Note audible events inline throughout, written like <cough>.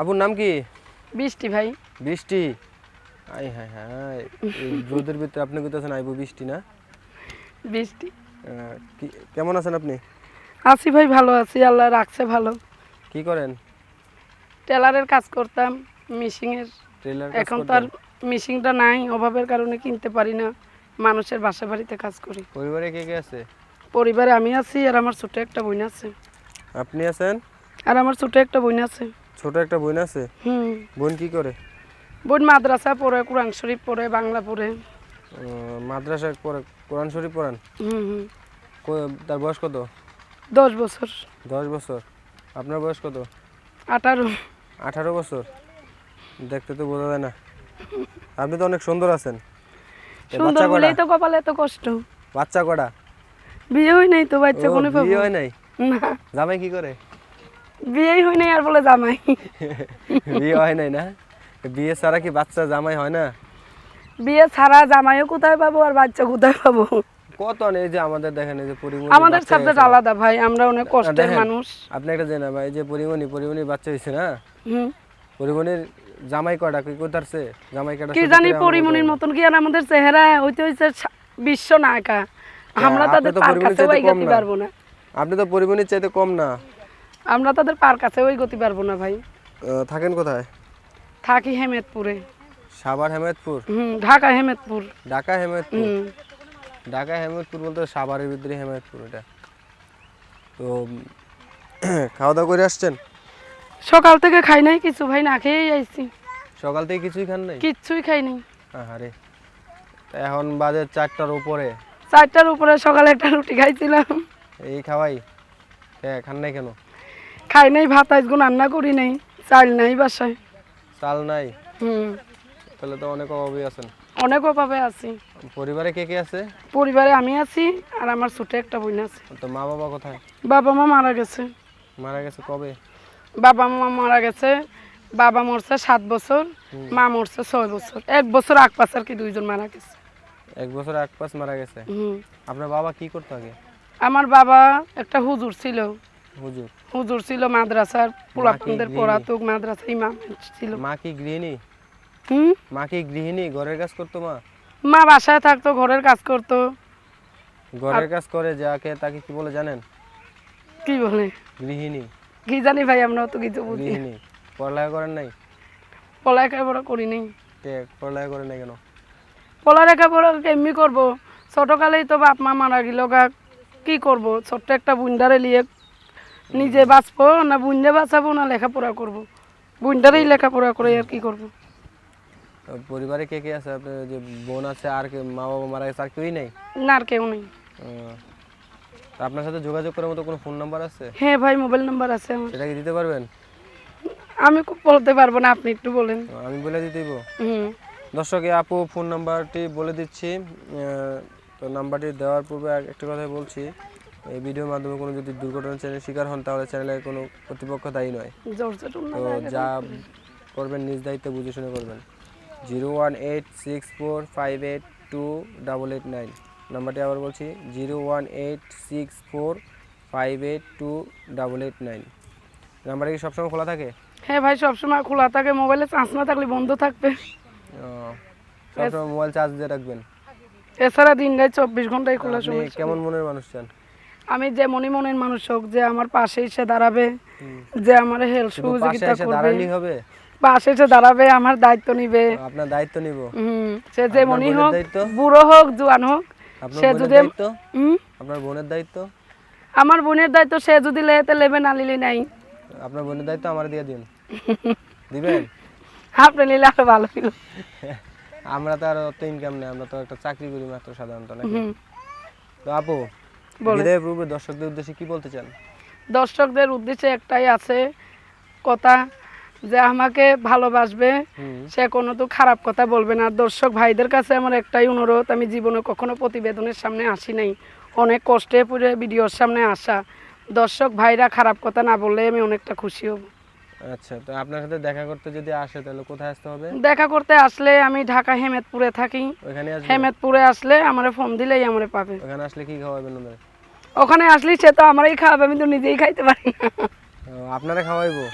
আপুর নাম কি? বৃষ্টি ভাই। বৃষ্টি? আই হ্যাঁ হ্যাঁ রোদের ভিতরে আপনি কোথাও আইবো বৃষ্টি না? বৃষ্টি। কেমন আছেন আপনি? আছি ভাই ভালো আছি আল্লাহ রাখছে ভালো। কি করেন? টেলারের কাজ করতাম মিশিংয়ের এখন তো আর মিশিংটা নাই অভাবের কারণে কিনতে পারি না মানুষের বাসা বাড়িতে কাজ করি। পরিবারে কে কে আছে? পরিবারে আমি আছি আর আমার ছোট একটা বোন আছে। আপনি আছেন? আর আমার ছোট একটা বোন আছে। ছোট একটা বোন আছে? হুম। বোন কি করে? বোন মাদ্রাসা পড়ে কোরআন শরীফ পড়ে বাংলা পড়ে। মাদ্রাসা পড়ে কোরআন শরীফ পড়ান? হুম তার বয়স কত? দশ বছর। দশ বছর। আপনার বয়স কত? আঠারো। আঠারো বছর। দেখতে তো বোঝা যায় না। আপনি তো অনেক সুন্দর আছেন। সুন্দর বলেই তো কপালে এত কষ্ট। বাচ্চা কটা? বিয়ে হয় নাই তো বাচ্চা কোনে বিয়ে হয় নাই? না। জামাই কি করে? বিয়েই হয় নাই আর বলে জামাই। বিয়ে হয় নাই না? বিয়ে ছাড়া কি বাচ্চা জামাই হয় না? বিয়ে ছাড়া জামাইও কোথায় পাবো আর বাচ্চা কোথায় পাবো? কত এই যে আমাদের দেখেন এই যে পরিমণি আমাদের সাবজেক্ট আলাদা ভাই আমরা অনেক কষ্টের মানুষ। আপনি একটা জেনা ভাই যে পরিমণি পরিমণির বাচ্চা হয়েছে না? হুম। পরিমণির জামাই কটা কি কোথারছে জামাই কটা কি জানি পরিমণির মতন কি আর আমাদের চেহারা হইতে হইছে বিশ্ব নায়িকা। আমরা তাদের তো পার কাছে না। পারব না। আপনি তো পরিমণির চাইতে কম না। আমরা তাদের পার কাছে ওই গতি পারব না ভাই। থাকেন কোথায়? থাকি হেমেদপুরে। সাভার হেমেদপুর? হুম ঢাকা হেমেদপুর। ঢাকা হেমেদপুর? ঢাকা হেমেদপুর বলতে সাভারের ভিতরে হেমেদপুর এটা। তো খাওয়া দাওয়া করে আসছেন? সকাল থেকে খাই নাই কিছু ভাই না খেয়েই আইছি। সকাল থেকে কিছুই খান নাই? কিচ্ছুই খাই নাই। আরে এখন বাজে চারটার উপরে। চারটার উপরে সকালে একটা রুটি খাইছিলাম। এই খাওয়াই? কে খান নাই কেন? খাই নাই ভাত আজগুন রান্না করি নাই চাল নাই বাসায়। চাল নাই? হুম। তাহলে তো অনেক অভাবই আছেন অনেক অভাবে আছি। পরিবারে কে কে আছে? পরিবারে আমি আছি আর আমার ছোট একটা বোন আছে। তো মা বাবা কোথায়? বাবা মা মারা গেছে। মারা গেছে কবে? বাবা মা মারা গেছে বাবা মরছে সাত বছর মা মরছে ছয় বছর। এক বছর আগ পাশ আর কি দুইজন মারা গেছে। এক বছর এক পাঁচ মারা গেছে। আপনার বাবা কি করতো আগে? আমার বাবা একটা হুজুর ছিল। হুজুর। হুজুর ছিল মাদ্রাসার পোলাপনদের গৃহিণী? মাদ্রাসা ইমাম ছিল। মা কি গৃহিণী? হুম? মা কি গৃহিণী? ঘরের কাজ করতো মা? মা বাসায় থাকতো ঘরের কাজ করতো। ঘরের কাজ করে যাকে তাকে কি বলে জানেন? কি বলে? গৃহিণী। কি জানি ভাই আমরা তো কিছু বুঝি। গৃহিণী। পড়ালেখা করেন নাই? পড়ালেখা বড় করি নাই কে পড়ালেখা করেন নাই কেন? পড়ালেখা বড় এমনি করব? ছোটকালেই তো বাপ মা মারা গেল কি করব? ছোট্ট একটা বুন্ডারে লিয়ে নিজে বাঁচবো না বুন্ডে বাঁচাবো না লেখাপড়া করব। বুন্ডারেই লেখাপড়া করে আর কি করব। পরিবারে কে কে আছে? আপনার যে বোন আছে আর কে মা বাবা মারা গেছে আর কেউই নেই? না আর কেউ নেই। আপনার সাথে যোগাযোগ করার মতো কোনো ফোন নাম্বার আছে? হ্যাঁ ভাই মোবাইল নাম্বার আছে আমার। সেটা কি দিতে পারবেন? আমি খুব বলতে পারব না আপনি একটু বলেন। আমি বলে দিতে দিব। হুম। দর্শক আপু ফোন নাম্বারটি বলে দিচ্ছি। তো নাম্বারটি দেওয়ার পূর্বে একটা কথা বলছি। এই ভিডিওর মাধ্যমে কোনো যদি দুর্ঘটনার চ্যানেল শিকার হন তাহলে চ্যানেলের কোনো কর্তৃপক্ষ দায়ী নয়। তো যা করবেন নিজ দায়িত্বে বুঝে শুনে করবেন। Zero one eight six four five eight two double eight nine. নাম্বারটি আবার বলছি zero one eight six four five eight two double eight nine. নাম্বারটা কি সবসময় খোলা থাকে? হ্যাঁ ভাই সবসময় খোলা থাকে মোবাইলে চার্জ না থাকলে বন্ধ থাকবে। সবসময় মোবাইল চার্জ দিয়ে রাখবেন। এছাড়া দিন রাত চব্বিশ ঘন্টায় খোলা সময়। কেমন মনের মানুষ চান? আমি যে মনে মনের মানুষ হোক যে আমার পাশে এসে দাঁড়াবে যে আমার হেল্প পাশে সহযোগিতা করবে। হবে? পাশে এসে দাঁড়াবে আমার দায়িত্ব নিবে। আপনার দায়িত্ব নিব? হুম সে যে মনি হোক? বুড়ো হোক জোয়ান হোক সে যদি আপনার বোনের দায়িত্ব? আমার বোনের দায়িত্ব সে যদি লেতে লেবে না লিলি নাই। আপনার বোনের দায়িত্ব আমার দিয়ে দিন। দিবেন? <laughs> আপনি নিলে আরও ভালো ছিল <laughs> আমরা তো আর অত ইনকাম নেই আমরা তো একটা চাকরি করি মাত্র সাধারণত নাকি? তো আপু পূর্বে দর্শকদের উদ্দেশ্যে কি বলতে চান? দর্শকদের উদ্দেশ্যে একটাই আছে কথা যে আমাকে ভালোবাসবে সে কোনো তো খারাপ কথা বলবে না। দর্শক ভাইদের কাছে আমার একটাই অনুরোধ আমি জীবনে কখনো প্রতিবেদনের সামনে আসি নাই। অনেক কষ্টে পড়ে ভিডিওর সামনে আসা। দর্শক ভাইরা খারাপ কথা না বললে আমি অনেকটা খুশি হব। আচ্ছা তো আপনার সাথে দেখা করতে যদি আসে তাহলে কোথায় আসতে হবে? দেখা করতে আসলে আমি ঢাকা হেমেদপুরে থাকি। ওইখানে আসবে? হেমেদপুরে আসলে আমারে ফোন দিলেই আমারে পাবে। ওখানে আসলে কি খাওয়াবেন ওদের ওখানে আসলে সে তো আমারই খাওয়াবে আমি তো নিজেই খাইতে পারি না। আপনারা খাওয়াইবো?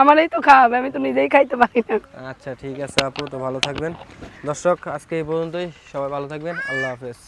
আমারই তো খাওয়াবে আমি তো নিজেই খাইতে পারি না। আচ্ছা ঠিক আছে আপু তো ভালো থাকবেন। দর্শক আজকে এই পর্যন্তই। সবাই ভালো থাকবেন। আল্লাহ হাফেজ।